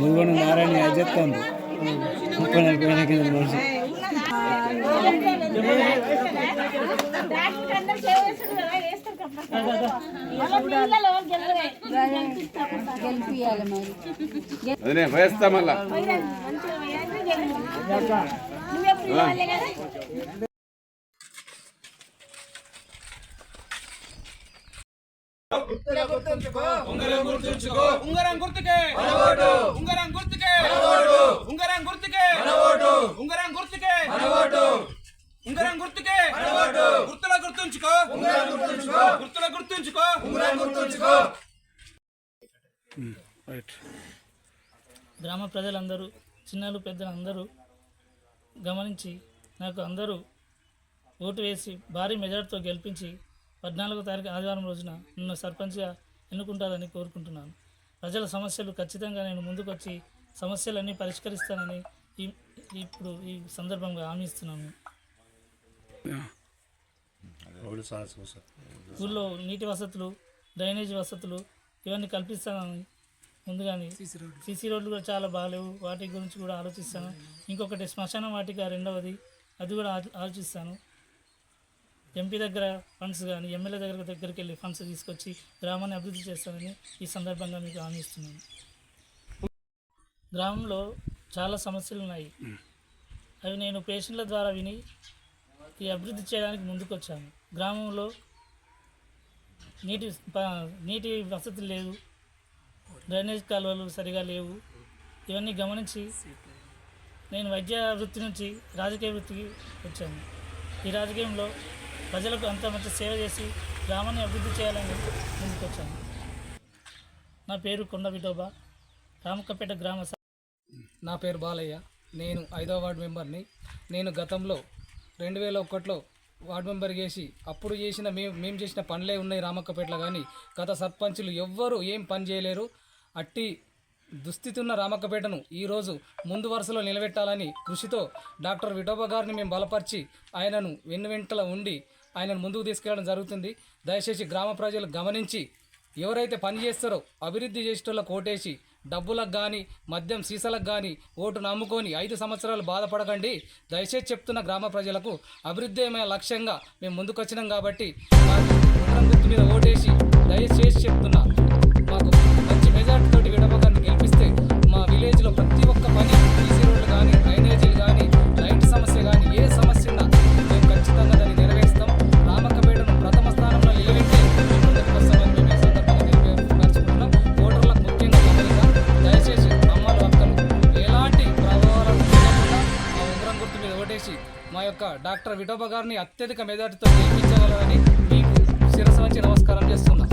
ముగ్గురు నారాయణ చెప్తాను. ముప్పై నలభై కింద మనిషి అదే వేస్తా మళ్ళా. ఉంగరం గుర్తుకే. ఉంగరం గుర్తుకే. ఉంగరం గుర్తుకే. ఉంగరం గుర్తుకే. ఉంగరం గుర్తుకే. గుర్తుల గుర్తుంచుకో. గుర్తుల గుర్తుంచుకో. గ్రామ ప్రజలందరూ చిన్నలు పెద్దలు అందరూ గమనించి నాకు అందరూ ఓటు వేసి భారీ మెజార్టీతో గెలిపించి పద్నాలుగో తారీఖు ఆదివారం రోజున నన్ను సర్పంచ్గా ఎన్నుకుంటారని కోరుకుంటున్నాను. ప్రజల సమస్యలు ఖచ్చితంగా నేను ముందుకొచ్చి సమస్యలన్నీ పరిష్కరిస్తానని ఈ ఇప్పుడు ఈ సందర్భంగా హామీ ఇస్తున్నాను. ఊళ్ళో నీటి వసతులు డ్రైనేజ్ వసతులు ఇవన్నీ కల్పిస్తానని ముందుగానే సీసీ రోడ్లు. కూడా చాలా బాగాలేవు. వాటి గురించి కూడా ఆలోచిస్తాను. ఇంకొకటి శ్మశాన వాటిక రెండవది. అది కూడా ఆలో- ఆలోచిస్తాను. ఎంపీ దగ్గర ఫండ్స్ కానీ ఎమ్మెల్యే దగ్గర దగ్గరికి వెళ్ళి ఫండ్స్ తీసుకొచ్చి గ్రామాన్ని అభివృద్ధి చేస్తానని ఈ సందర్భంగా మీకు హామీ ఇస్తున్నాను. గ్రామంలో చాలా సమస్యలు ఉన్నాయి అవి నేను పేషెంట్ల ద్వారా విని ఈ అభివృద్ధి చేయడానికి ముందుకొచ్చాను గ్రామంలో నీటి ప- నీటి వసతి లేదు. డ్రైనేజ్ కాలువలు సరిగా లేవు. ఇవన్నీ గమనించి నేను వైద్య వృత్తి నుంచి రాజకీయ వృత్తికి వచ్చాను. ఈ రాజకీయంలో ప్రజలకు అంత మంచి సేవ చేసి గ్రామాన్ని అభివృద్ధి చేయాలని ముందుకొచ్చాను. నా పేరు కొండ విఠోబా. రామక్కపేట గ్రామ నా పేరు బాలయ్య. నేను ఐదో వార్డు మెంబర్ని. నేను గతంలో రెండు వేల ఒకటిలో వార్డు మెంబర్ చేసి అప్పుడు చేసిన మేము మేము చేసిన పనులే ఉన్నాయి రామక్కపేటలో కానీ గత సర్పంచులు ఎవ్వరూ ఏం పని చేయలేరు. అట్టి దుస్థితి ఉన్న రామక్కపేటను ఈరోజు ముందు వరుసలో నిలబెట్టాలని కృషితో డాక్టర్ విఠోబా గారిని మేము బలపరిచి ఆయనను వెన్ను వెంటల ఉండి ఆయనను ముందుకు తీసుకెళ్ళడం జరుగుతుంది. దయచేసి గ్రామ ప్రజలు గమనించి ఎవరైతే పని చేస్తారో అభివృద్ధి చేసేటోళ్ళ కోటేసి డబ్బులకు కానీ మద్యం సీసాలకు కానీ ఓటు నమ్ముకొని ఐదు సంవత్సరాలు బాధపడకండి. దయచేసి చెప్తున్న గ్రామ ప్రజలకు అభివృద్ధి అయిన లక్ష్యంగా మేము ముందుకొచ్చినాం కాబట్టి గుర్తు మీద ఓటేసి దయచేసి చెప్తున్నా. మాకు మంచి మెజార్టీ తోటి విడవగాన్ని చేసి మా యొక్క డాక్టర్ విఠోబా గారిని అత్యధిక మెజార్టీతో గెలిపించగలరని మీకు శిరస్సు వంచి నమస్కారం చేస్తున్నా.